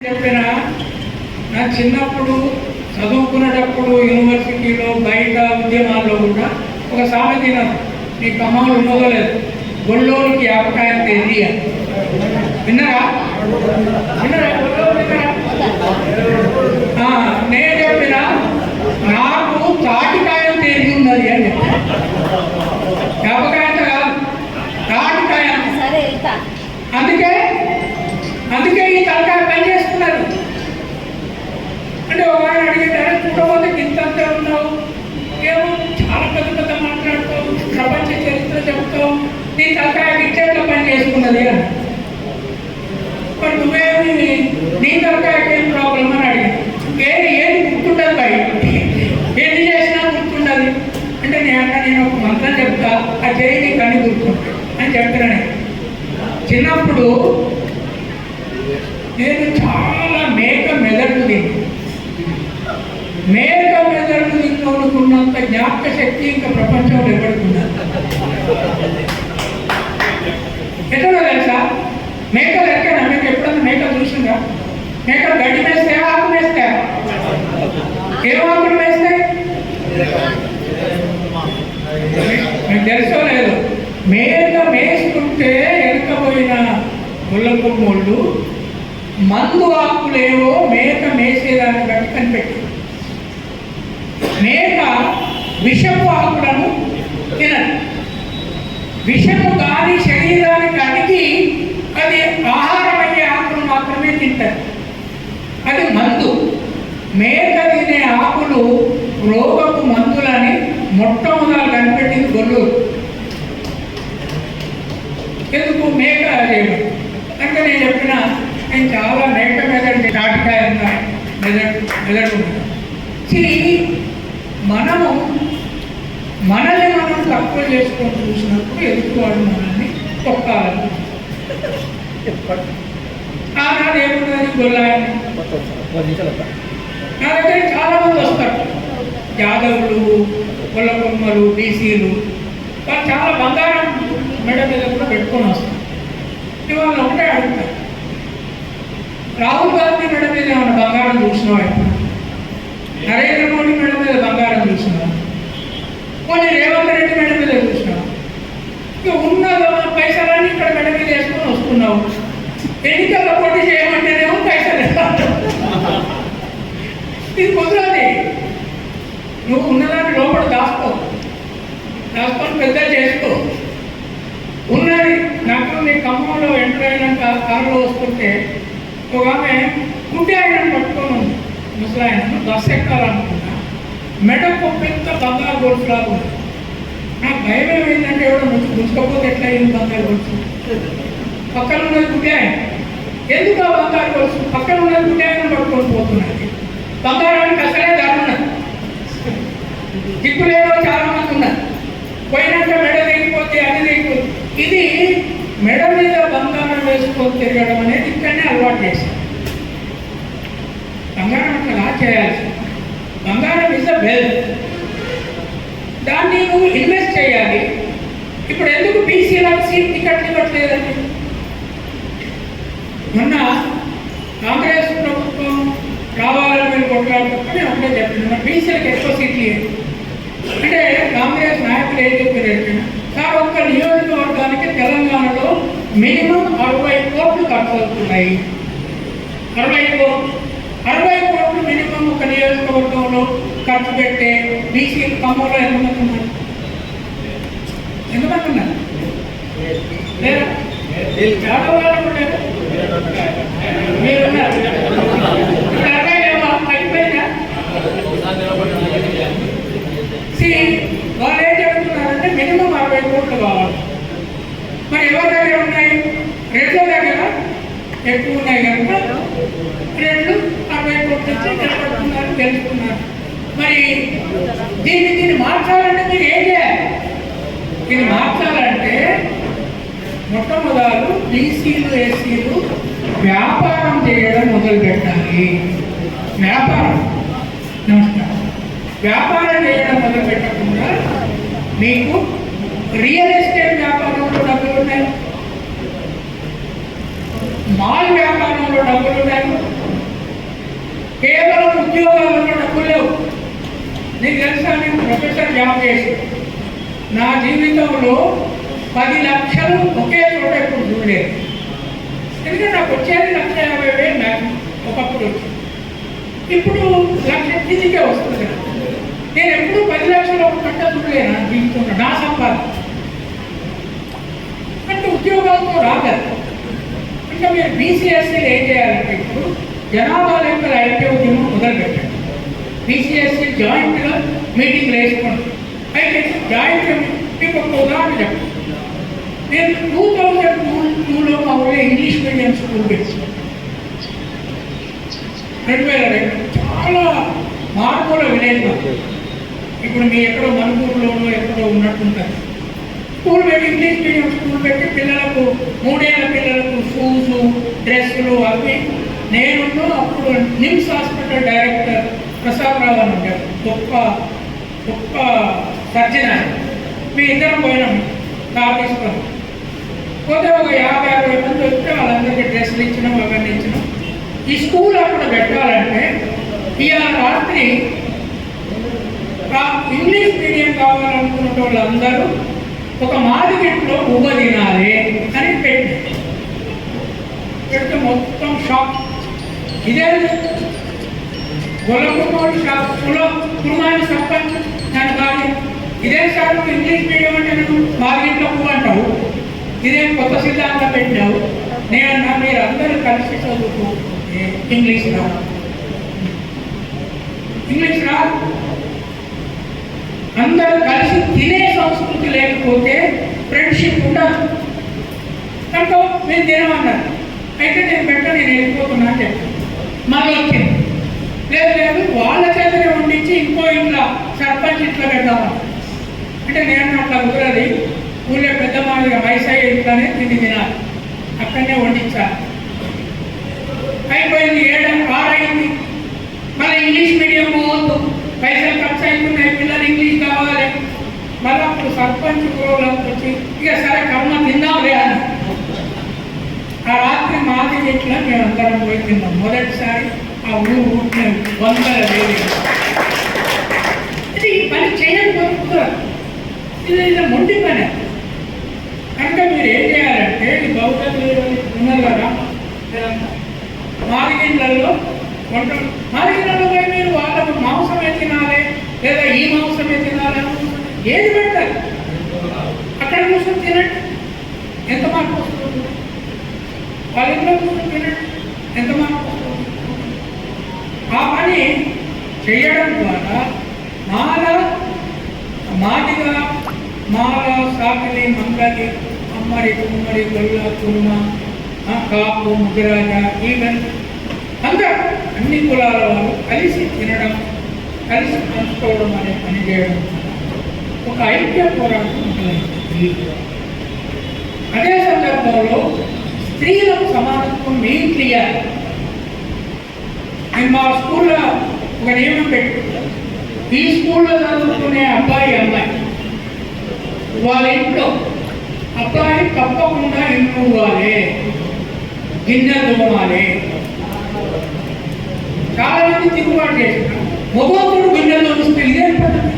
చెప్పిన నా చిన్నప్పుడు చదువుకునేటప్పుడు యూనివర్సిటీలో బయట ఉద్యమాల్లో కూడా ఒక సామెత నీ కమ్మాలు ఉన్నదో లేదు గొల్లోనికి ఆపకాయం తెలియ. విన్నారా? విన్నారా? నేను చెప్పిన నాకు తాటికాయం తేలి ఉన్నది అని. ఆపకాయంత కాదు తాటికాయం. అందుకే అందుకే ఈ తలకాయ అంటే ఒక ఆయన అడిగారు చూడబోతే ఇంతంతే ఉన్నావు? ఏమో చాలా పెద్ద పెద్ద మాట్లాడుతాం ప్రపంచ చరిత్ర చెప్తావు నీ తలకాయ ఇచ్చేట్లా పని చేసుకున్నది అని. మరి నువ్వేమి నీ తలకాయకి ఏం ప్రాబ్లం అని అడిగాను ఏది ఏది గుర్తుండదు బయట ఏది చేసినా గుర్తుండదు. అంటే నేను అన్నా నేను ఒక మంత్రం చెప్తా ఆ చేయి నీకు అన్ని గుర్తుంటాయి అని చెప్పిన చిన్నప్పుడు నేను చాలా మేక మెదడు తిని మేక మెదడు తిన్నోడుకున్నంత జ్ఞాపక శక్తి ఇంకా ప్రపంచంలో ఎవరికి ఉండదు ఎట్లా తెలుసా? మేకలు ఎక్కడ మీకు ఎప్పుడన్నా మేకలు చూసిందా మేకలు గడ్డి వేస్తే ఆకు వేస్తే ఏం ఆకులు వేస్తాయి మీకు తెలుసో లేదు? మేక మేస్తుంటే ముళ్ళ ముళ్ళకొమ్మోళ్ళు మందు ఆకులేవో మేక మేసేదాన్ని గట్టి కనిపెట్టి మేక విషపు ఆకులను తినదు విషము దాని శరీరానికి అడిగి అది ఆహారం అయ్యే ఆకులు మాత్రమే తింటారు. అది మందు. మేక తినే ఆకులు రోగపు మందులని మొట్టమొదలు కనిపెట్టింది గొల్లూరు ఎందుకు? మేక చేయడం అంటే నేను చెప్పిన నేను చాలా మేక మెదడు తాటికాయ ఉన్న మెదడు మెదడు మనము మనల్ని మనం తక్కువ చేసుకొని చూసినప్పుడు ఎదుటివాడు మనల్ని తొక్కాలి. ఆనాడు ఏమున్నది గొల్లాయని? నా దగ్గర చాలా మంది వస్తారు. యాదవులు కొమ్మలు బీసీలు వాళ్ళు చాలా బంగారం మెడ మీద కూడా పెట్టుకొని వస్తారు. ఇవాళ ఒకటే అడుగుతారు రాహుల్ గాంధీ మెడ మీద ఏమైనా బంగారం చూసినావా నరేంద్ర మోడీ మెడ మీద బంగారం చూసినావా? పోనీ రేవంత్ రెడ్డి మెడ మీద చూసినావా ఇక ఉన్న పైసలన్నీ ఇక్కడ మెడ మీద వేసుకొని వస్తున్నావు. ఎన్నికల్లో పోటీ చేయమంటేనేమో పైసలు ఇది కుదరది. నువ్వు ఉన్నదాన్ని లోపల దాచుకో. దాచుకొని పెద్ద చేసుకో. ఉన్నది నాకు నీ ఖమ్మంలో ఎంటర్ అయినాక కారులో వస్తుంటే ఒక ఆమె గుడ్డి ఆయన పట్టుకొని ఉంది. ముసలాయన. బస్సు ఎక్కాలనుకున్నా మెడకు పెద్ద బంగారు గొలుసు లాగా ఉంది. నాకు భయం ఏమైందంటే ఎవడో ముందు ముంచుకపోతే ఎట్లా అయింది బంగారు గొలుసు? పక్కన ఉన్నది గుడ్డి ఎందుకు ఆ బంగారు గొలుసు? పక్కన ఉన్నది గుడ్డి ఆయన పట్టుకొని పోతున్నది బంగారానికి అసలే దారుణ దిక్కు దిక్కులేదో చాలా మంది ఉన్నారు. పోయినాక మెడ తెగిపోతే అది తెగిపోతే ఇది మెడ మీద బంగారం వేసుకొని తిరగడం అనేది ఇక్కడనే అలవాటు చేశారు. బంగారం అట్లా చేయాల్సి బంగారం ఇస్ ద వెల్త్ దాన్ని నువ్వు ఇన్వెస్ట్ చేయాలి. ఇప్పుడు ఎందుకు బీసీలకు సీట్ టికెట్లు ఇవ్వట్లేదండి? మొన్న కాంగ్రెస్ ప్రభుత్వం రావాలని మీరు కొట్లాడుకుంటే అప్పుడే చెప్పింది బీసీలకు ఎక్కువ సీట్లు లేదు అంటే కాంగ్రెస్ నాయకులు ఏం చెప్పారంటే సార్ ఒక్క నియోజకవర్గానికి తెలంగాణలో మినిమం అరవై కోట్లు ఖర్చు అవుతున్నాయి అరవై కోట్లు. అరవై కోట్లు మినిమం ఒక నియోజకవర్గంలో ఖర్చు పెట్టే బీసీ ఖమ్మంలో ఎంతమంది ఉన్నారు? ఎంతమంది ఉన్నారు? లేరా? చాలా వాళ్ళు మీరున్నారు. అరవై ఏమో అయిపోయిందా వాళ్ళు ఏం చెప్తున్నారంటే మినిమం అరవై కోట్లు కావాలి. మరి ఎవరి దగ్గర ఉన్నాయి? రెండో దగ్గర? ఎక్కువ ఉన్నాయి కనుక? రెండు. తెలుసుకున్నారు మరి దీన్ని దీన్ని మార్చాలంటే మీరు ఏం చేయాలి దీన్ని మార్చాలంటే మొట్టమొదలు బీసీలు ఏసీలు వ్యాపారం చేయడం మొదలు పెట్టాలి వ్యాపారం నమస్కారం వ్యాపారం చేయడం మొదలు పెట్టకుండా మీకు రియల్ ఎస్టేట్ వ్యాపారంలో డబ్బులు ఉన్నాయి మాల్ వ్యాపారంలో డబ్బులు ఉన్నాయి. కేవలం ఉద్యోగాలు ఉన్న డబ్బులు లేవు. నీకు తెలుసా నేను ప్రొఫెసర్ జాబ్ చేసి. నా జీవితంలో పది లక్షలు ఒకే చోట ఇప్పుడు చూడలేదు. ఎందుకంటే నాకు వచ్చేది లక్ష యాభై వేలు మ్యాక్సిమం ఒకప్పుడు వచ్చింది ఇప్పుడు లక్ష కిందికే వస్తుంది నేను ఎప్పుడు పది లక్షలు ఒక పంట చూడలేను నా జీవితంలో? నా సంపాదన. అంటే ఉద్యోగాలతో రాగలరు ఇంకా మీరు బీసీఎస్సీలు ఏం చేయాలంటే ఇప్పుడు జనాభా లెక్కల ఐక్య ఉద్యమం మొదలుపెట్టండి బీసీఎస్సీ జాయింట్గా మీటింగ్లు వేసుకోండి అయితే జాయింట్ మీకు ఒక ఉదాహరణ చెప్పండి నేను టూ థౌజండ్ టూ టూలో మా ఊళ్ళో ఇంగ్లీష్ మీడియం స్కూల్ పెట్టాను రెండు వేల రెండు. చాలా మార్పుల విలేజ్ ఇప్పుడు మీ ఎక్కడో మనుగూరులోనో ఎక్కడో ఉన్నట్టుంటుంది. స్కూల్ పెట్టి ఇంగ్లీష్ మీడియం స్కూల్ పెట్టి పిల్లలకు మూడేళ్ళ పిల్లలకు షూస్ డ్రెస్సులు అవి నేను అప్పుడు నిమ్స్ హాస్పిటల్ డైరెక్టర్ ప్రసాద్ రావు అని ఉంటారు. గొప్ప గొప్ప సర్జన్ ఆయన. మీ ఇద్దరం పోయినాం ఆఫీస్కొని పోతే ఒక యాభై అరవై మంది వస్తే వాళ్ళందరికీ డ్రెస్సులు ఇచ్చినాం అవన్నీ ఇచ్చినాం. ఈ స్కూల్ అక్కడ పెట్టాలంటే ఇవాళ రాత్రి ఇంగ్లీష్ మీడియం కావాలనుకున్న వాళ్ళందరూ ఒక మార్కెట్లో ఉబ్బ తినాలి అని పెట్టి పెడితే మొత్తం షాప్ ఇదే గొల్లకుమారు షాప్ కుల కుర్మాని దాని ఇదే సార్ నువ్వు ఇంగ్లీష్ మీడియం అంటే నువ్వు మాదిగట్లో పువ్వు అంటావు. ఇదేం కొత్త సిద్ధాంతం పెట్టావు నేను మీరు అందరూ కలిసి చదువుకో. ఇంగ్లీష్ రా. ఇంగ్లీష్ రా. అందరూ కలిసి తినే సంస్కృతి లేకపోతే ఫ్రెండ్షిప్ ఉండదు. కనుక మీరు తినమన్నారు. అయితే నేను పెట్ట నేను వెళ్ళిపోతున్నా అని చెప్పాను మళ్ళీ వచ్చింది లేదు లేదు వాళ్ళ చేతనే ఉండించి ఇంకో ఇంట్లో సర్పంచ్ ఇంట్లో పెడదామని అంటే నేను అట్లా కుదరది ఊళ్ళో పెద్ద వయసు మైసయ్య ఇంట్లోనే తిని తినాలి. అక్కడనే వండించాలి అయిపోయింది ఏడాది ఆరైంది మళ్ళీ ఇంగ్లీష్ మీడియం పోవద్దు. పైసలు ఖర్చు అవుతున్నాయి పిల్లలు ఇంగ్లీష్ కావాలి. మళ్ళీ అప్పుడు సర్పంచ్ ఊరోళ్ళకి వచ్చి ఇక సరే కర్మ తిందాంలే అని ఆ రాత్రి చెట్ల మేము అందరం పోయి తిన్నాం మొదటిసారి ఆ ఊరు ఊరిన వందల వేలు. ఇది ఈ పని చేయకపోతే ఇది ఇది మొండి పని. కనుక మీరు ఏం చేయాలంటే ఈ బౌద్ధ ఉన్నారు కదా మాదిగిళ్ళల్లో వంట మాదిగిళ్ళలో పోయి మీరు వాళ్ళకు మాంసమే తినాలి? లేదా ఈ మాంసమే తినాలి? ఏది పెట్టాలి అక్కడ కూర్చొని తినండి. ఎంత మార్పు వస్తుంది? వాళ్ళ ఇంట్లో ఎంత మార్పు ఆ పని చేయడం ద్వారా మాల మాదిగా మాల సాకలి మంగలి అమ్మడి కుమ్మడి గొల్ల కుర్మ కాపు ముద్రాజ ఈవెన్ అందరూ అన్ని కులాల వారు కలిసి తినడం కలిసి పంచుకోవడం అనే పని చేయడం ఒక ఐక్య పోరాటం మొదలైంది. అదే సందర్భంలో స్త్రీలకు సమానత్వం మెయిన్ క్లియర్ అండ్ మా స్కూల్లో ఒక నియమం పెట్టుకున్నాను ఈ స్కూల్లో చదువుకునే అబ్బాయి అమ్మాయి. వాళ్ళ ఇంట్లో అబ్బాయి తప్పకుండా ఇల్లు ఇవ్వాలి గిన్నెలు తోమాలి. చాలా మంది తిరుగుబాటు చేస్తున్నారు మొగోతుడు గిన్నెలు తోమిస్తే ఇదే పద్ధతి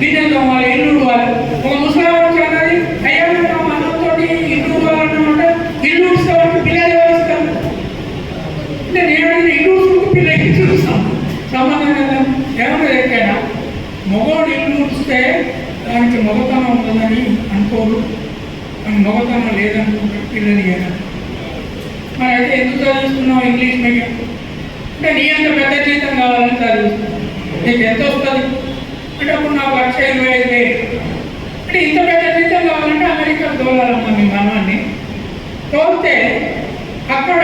గిన్నెలు తోమాలి ఇల్లు ఇవ్వాలి ఒక ముసలాడు మగవాడు ఇల్లు ఉడిస్తే దానికి మగతనం ఉంటుందని అనుకోరు. అని మగతనం లేదనుకుంటారు పిల్లలు ఏనా మరి అయితే ఎందుకు చదివిస్తున్నావు ఇంగ్లీష్ మీడియం? అంటే నీ అంత పెద్ద జీతం కావాలని చదివిస్తున్నావు. నీకు ఎంత వస్తుంది? అంటే అప్పుడు నాకు లక్ష ఇరవై ఐదు వేలు అంటే ఇంత పెద్ద జీతం కావాలంటే అమెరికా తోలాలమ్మా మీ మనవాన్ని తోలితే అక్కడ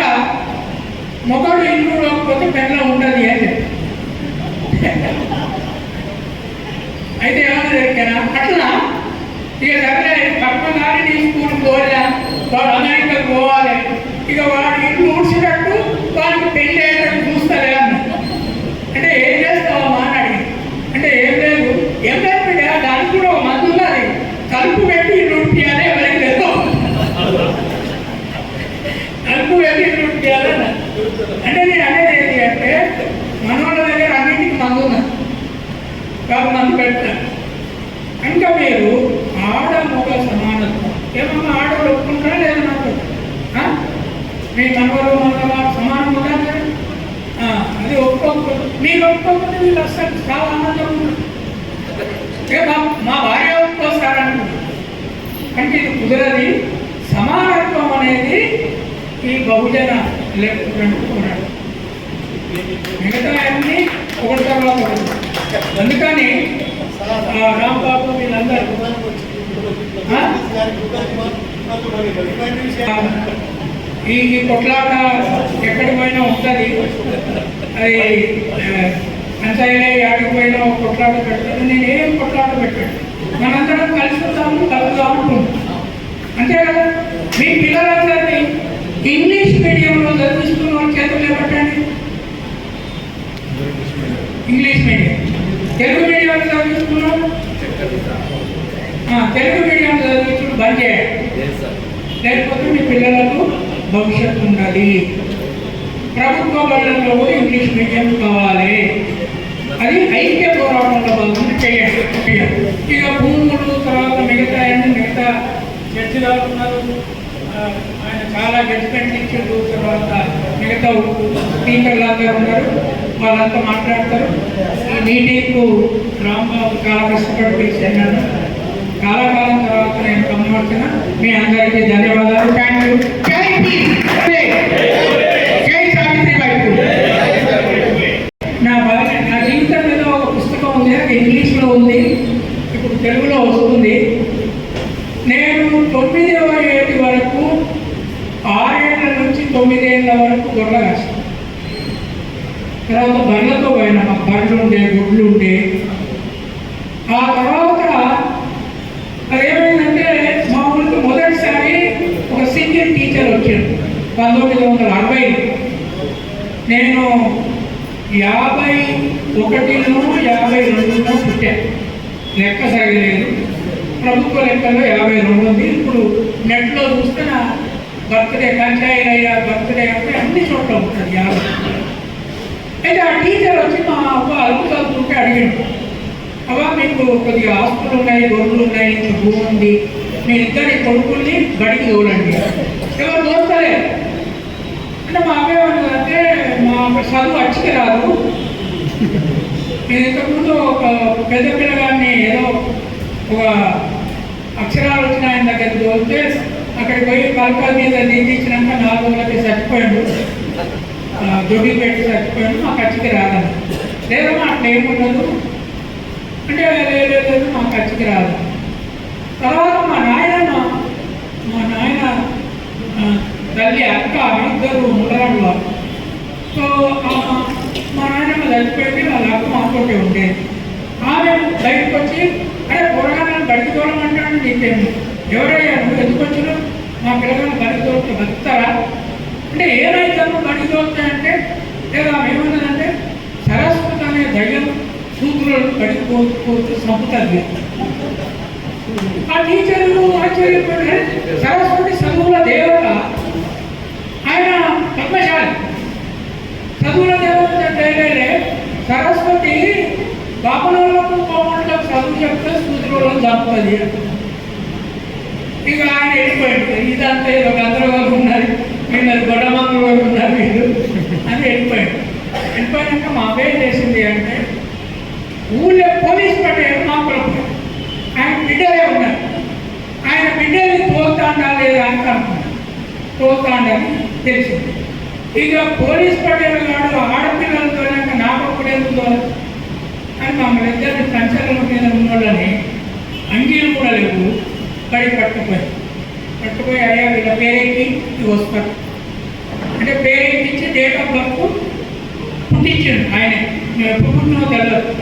మొగడు ఇల్లు రాకపోతే పెళ్ళ ఉండదు అని చెప్పి. అయితే ఎలా జరిగారా అట్లా? ఇక సరే కర్మగారి నీ స్కూల్ పోలే వాడు అమెరికాకు పోవాలి ఇక వాడు ఇల్లు ఊడ్చినట్టు వాడికి పెళ్ళి అయ్యేటట్టు చూస్తారే అన్న అంటే ఏం చేస్తావమ్మా అని అడిగి అంటే ఏం లేదు ఏం లేదు బిడ్డ, దానికి కూడా ఒక మందు ఉన్నది కలుపు పెట్టి ఇల్లు ఉడిపియాలి ఎవరికి లేదు కలుపు పెట్టి ఇల్లు ఉడిపియాలి అన్న. అంటే నేను అనేది ఏంటి అంటే మనోళ్ళ దగ్గర అన్నింటికి మందు ఉన్నది కాదు నన్ను పెట్టారు ఇంకా మీరు ఆడ మగ సమానత్వం ఏమన్నా ఆడవాళ్ళు ఒప్పుకుంటారా లేదా నాకు ఆ? మీ సమానం ఉందా అది ఒప్పుకోకపోతే మీరు ఒప్పుకోకపోతే వీళ్ళు అసలు చాలా ఆనందం ఉన్నారు మా మా భార్య ఒప్పుకోస్తారంటున్నారు అంటే ఇది కుదరది సమానత్వం అనేది ఈ బహుజన లేకుంటున్నాడు మిగతా అన్ని ఒకటి తర్వాత ఒకటి అందుకని రాంబాబు వీళ్ళందరూ ఈ ఈ కొట్లాట ఎక్కడికి పోయినా ఉంటుంది. అది పంచాయతీ ఆడికి పోయినా కొట్లాట పెడతాను నేను ఏం కొట్లాట పెట్టాను. మనందరం కలిసి వస్తాము కలుగుదాం అనుకుంటున్నాం. అంతే కదా? మీ పిల్లలందరినీ ఇంగ్లీష్ మీడియంలో చదివిస్తున్న వాళ్ళ చేతులు పెట్టండి ఇంగ్లీష్ మీడియం. తెలుగు మీడియంలో చదివిస్తున్నాం? తెలుగు మీడియం చదివించడం బంద్ చేయండి. లేకపోతే మీ పిల్లలకు భవిష్యత్తు ఉండాలి ప్రభుత్వ బడులలో కూడా ఇంగ్లీష్ మీడియం కావాలి. అది ఐక్య పోరాటంలో భాగంగా చేయండి ఇక భూములు తర్వాత మిగతా అన్ని మిగతా చర్చలు ఉన్నారు ఆయన చాలా జడ్జిమెంట్ ఇచ్చారు. తర్వాత మిగతా స్పీకర్లు అందరూ ఉన్నారు. వాళ్ళంతా మాట్లాడతారు. ఈ మీటింగ్కు రాంబాబు చాలా కష్టపడి పిలిచాను చాలా కాలం తర్వాత నేను కమ్మవచ్చిన మీ అందరికీ ధన్యవాదాలు. థ్యాంక్ యూ నా నా పుస్తకం ఉంది ఇంగ్లీష్లో ఉంది ఇప్పుడు తెలుగులో వస్తుంది. నేను తొమ్మిదవ ఏటి వరకు ఆరేళ్ళ నుంచి తొమ్మిదేళ్ళ వరకు గొర్రె కాస్తాను తర్వాత బర్రెలతో పోయినా మాకు బర్రెలు ఉండే గుడ్లు ఉండే ఆ తర్వాత అదేమైందంటే మా ఊరికి మొదటిసారి ఒక సింగిల్ టీచర్ వచ్చాడు పంతొమ్మిది వందల అరవై నేను యాభై ఒకటిలో యాభై రెండులో పుట్టాను. లెక్క సాగలేదు. ప్రభుత్వ లెక్కలో యాభై రెండు ఉంది. ఇప్పుడు నెట్లో చూస్తే నా బర్త్డే కంచాయిలయ్య బర్త్డే అంటే అన్ని చోట్ల ఉంటుంది యాభై. అయితే ఆ టీచర్ వచ్చి మా అవ్వ అలుపు చదువుతుంటే అడిగాడు అవ్వ మీకు కొద్దిగా ఆస్తులు ఉన్నాయి గొర్రెలు ఉన్నాయి భూమి ఉంది మీ ఇద్దరి కొడుకుల్ని బడికి చూడండి ఎవరు తోస్తలే అంటే మా అబ్బాయి అంటే మా చదువు అచ్చికి రాదు. నేను ఇంతకుముందు ఒక పెద్ద పిల్లగాన్ని ఏదో ఒక అక్షరాలు వచ్చిన ఆయన దగ్గరికి పోతే అక్కడికి పోయి పలక మీద నిందించినాక నాలుగు రోజులకి చచ్చిపోయాడు. ఆ, దొడ్డి పెట్టి చచ్చిపోయాడు. మాకు ఖర్చుకి రాదని లేదమ్మా అట్లా ఏముండదు. అంటే లేదు లేదు మాకు ఖర్చుకి రాదు. తర్వాత మా నాయనమ్మ మా నాయన ఆ, తల్లి అక్క ఇద్దరు ముడరాడు వాళ్ళు సో మా నాన్నమ్మ చనిపోయింది వాళ్ళ అక్క మాతోటే ఉండేది. ఆమె బయటకు వచ్చి అరే కూరగాయలను బడికి తోలమంటాను నీకేమి ఎవరయ్యా నువ్వు ఎందుకు వచ్చినా మా పిల్లలను బడికి తోలుతా బతుకుతారా? అంటే ఏమైందమ్మా బడికి తోలుతాయంటే లేదా ఏమన్నదంటే సరస్వతి అనే దయ్యం సూత్రులను బడికి పోతూ పోతూ ఆ టీచర్లు ఆశ్చర్యపడే సరస్వతి చదువుల దేవత ఆయన పద్మశాలి. చదువుల దేవత సరస్వతి బాపనోళ్ళకు కోమళ్ళకు చదువు చెప్తే సూత్రులను చంపుతుంది ఇక ఆయన వెళ్ళిపోయాడు. ఇదంతా ఏదో గందరగోళం ఉన్నది. వీళ్ళు గొడమంగులు ఉన్నారు వీళ్ళు అని వెళ్ళిపోయాడు. వెళ్ళిపోయాక మా అబ్బాయి చేసింది అంటే ఊళ్ళో పోలీస్ పట్టేది మాకులు ఆయన బిడ్డలే ఉన్నారు. ఆయన బిడ్డల్ని తోస్తాడా లేదా అని అనుకున్నాడు తోస్తాడని తెలిసింది ఇక పోలీస్ పట్టణ గాడు ఆడపిల్లలతో నాకు ఒకటేందుకు అని మమ్మల్ని ఇద్దరిని సంచలన మీద ఉన్నోళ్ళని అంగీలు కూడా లేవు. బడి పట్టుకుపోయి. పట్టుకుపోయి అయ్యా వీళ్ళ పేరెక్కి వస్తారు అంటే పేరెక్కించి డేట్ ఆఫ్ బర్త్ పుట్టించాడు ఆయన. మేము ఎప్పుడు పుట్టినో తెలియదు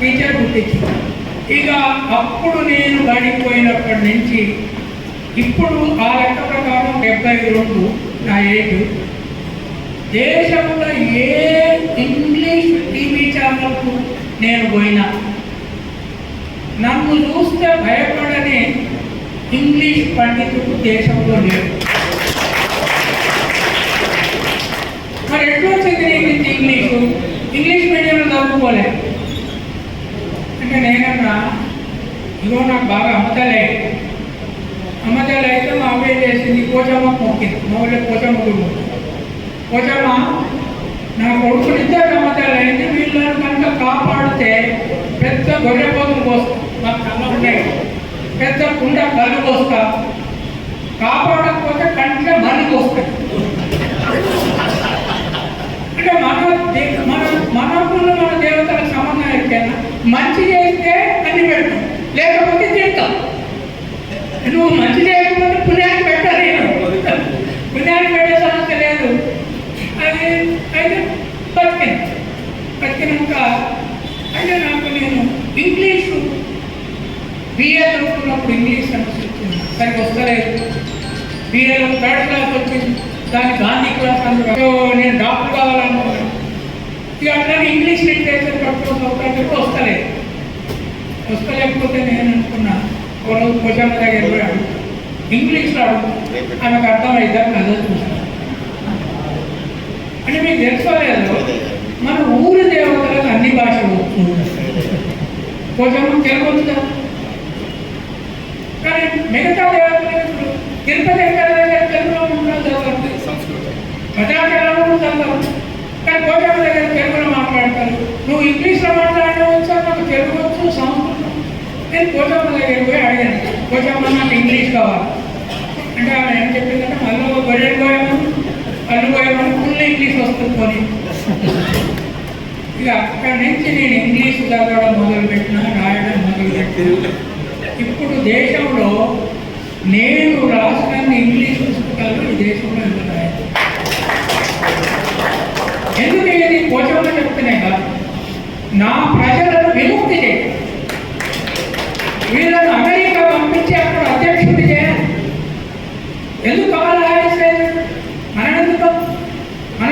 టీచర్ పుట్టించాడు. ఇక అప్పుడు నేను బడికి పోయినప్పటి నుంచి ఇప్పుడు ఆ లెక్క ప్రకారం డెబ్బై రెండు నా ఏజ్ దేశంలో ఏ ఇంగ్లీష్ టీవీ ఛానల్కు నేను పోయినా? నన్ను చూస్తే భయపడని ఇంగ్లీష్ పండితుడు దేశంలో లేడు. మరి ఎట్లా వచ్చింది నీకు ఇంగ్లీషు? ఇంగ్లీష్ మీడియంలో చదువుకోలేదు నేనన్నా ఇగో నాకు బాగా అమ్మతలే. అమ్మతలే అయితే మా అమ్మ చేసింది? కోచమ్మ మొక్కింది. మా ఊళ్ళో కోచమ్మ గుడి కోచమ్మ నా కొడుకు ఇద్దరు అమ్మతలే అయింది. వీళ్ళని కనుక కాపాడితే పెద్ద గొర్రె పోతులు పోస్తా. మాకు కళ్ళ ఉన్నాయి పెద్ద కుండ కళ్ళు పోస్తా. కాపాడకపోతే కంట్లో మళ్ళీ పోస్తాయి అంటే మన మన మనకున్న మన దేవతల సంబంధం ఎక్కడైనా మంచి చేస్తే అన్ని పెడతాం. లేకపోతే తింటాం నువ్వు మంచి చేయకపోతే పుణ్యాన్ని పెట్టాలి పుణ్యాన్ని పెట్టే సమస్య లేదు అది అయితే బతికిన బతికినాక అయితే నాకు నేను ఇంగ్లీషు బిఏ చదువుకున్నప్పుడు ఇంగ్లీష్ సమస్య వచ్చింది వస్తలేదు. బిఏలో థర్డ్ క్లాస్ వచ్చింది. దాని గాంధీ క్లాస్ అందులో నేను డాక్టర్ కావాలనుకున్నాను. ఇక అట్లానే ఇంగ్లీష్ లిటరేచర్ పట్టుకొని చదువుతాను వస్తలేదు. వస్తలేకపోతే నేను అనుకున్నా ఒక రోజు భుజమ్మ దగ్గర పోయి అడుగుతా. ఇంగ్లీష్లో ఆమెకు అర్థమైందని చదువుతున్నాను అంటే మీకు తెలుసుకోలేదు మన ఊరు దేవతలకు అన్ని భాషలు వస్తుంది కొంచెం తెలుగు వచ్చుదా కానీ మిగతా ఇప్పుడు తిరుపతి తెలుగులో ఉండడం చదవండి ప్రజాచరణలో కూడా చదవరు కానీ కోటమ్మ దగ్గర తెలుగులో మాట్లాడతారు. నువ్వు ఇంగ్లీష్లో మాట్లాడడం సార్ నాకు తెలుగు వచ్చు సంస్కృతం నేను కోటమ్మ దగ్గర పోయి అడిగాను. కోటమ్మ నాకు ఇంగ్లీష్ కావాలి. అంటే ఆమె ఏం చెప్పిందంటే మళ్ళీ గొర్రెలు పోయామని కళ్ళు పోయామని ఫుల్ ఇంగ్లీష్ వస్తుంది కొని ఇక అక్కడి నుంచి నేను ఇంగ్లీష్ చదవడం మొదలుపెట్టిన రాయడం మొదలుపెట్టిన. ఇప్పుడు దేశంలో నేను రాసిన ఇంగ్లీష్ పుస్తకాలు ఈ దేశంలో ఎవరు రాయరు ఎందుకు ఇది పోచమ్మ చెప్తేనే కదా? నా ప్రజలను విముక్తి చేయాలి వీళ్ళను అమెరికా పంపించి అక్కడ అధ్యక్షుడు చేయాలి. ఎందుకు కావాలి హారిస్ మనం ఎందుకు మన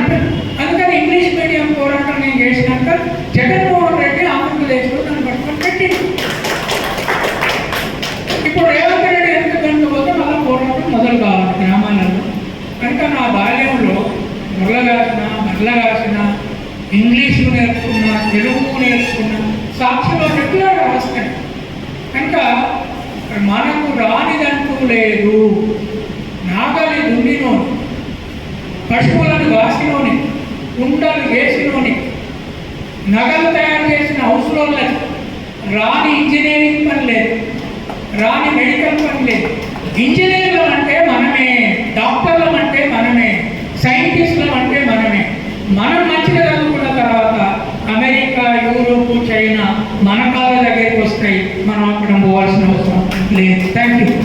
అందుకని ఇంగ్లీష్ మీడియం పోరాటం నేను చేసినాక జగన్మోహన్ రెడ్డి ఆంధ్రప్రదేశ్లో నన్ను పట్టుకొని పెట్టింది ఇప్పుడు రేవంత్ రెడ్డి ఎందుకు కనుకపోతే మళ్ళీ పోరాటం మొదలు కావాలి గ్రామాలలో కనుక నా బాల్యంలో మురళగాసిన మరలగాసిన ఇంగ్లీషు నేర్చుకున్నా తెలుగు నేర్చుకున్నాం సాక్షిలో రెగ్యులర్ రాస్తాను కనుక మనకు రానిదంటూ లేదు నాగలి దుండినోని పశువులను వాసినోని. కుండలు వేసినోని. నగలు తయారు చేసిన హౌస్లో రాని ఇంజనీరింగ్ పని లేదు. రాని మెడికల్ పని లేదు. ఇంజనీర్లు అంటే మనమే. డాక్టర్లం అంటే మనమే. సైంటిస్టులం అంటే మనమే. మనం మంచిగా చదువుకున్న తర్వాత అమెరికా యూరోప్ చైనా మన కాళ్ళ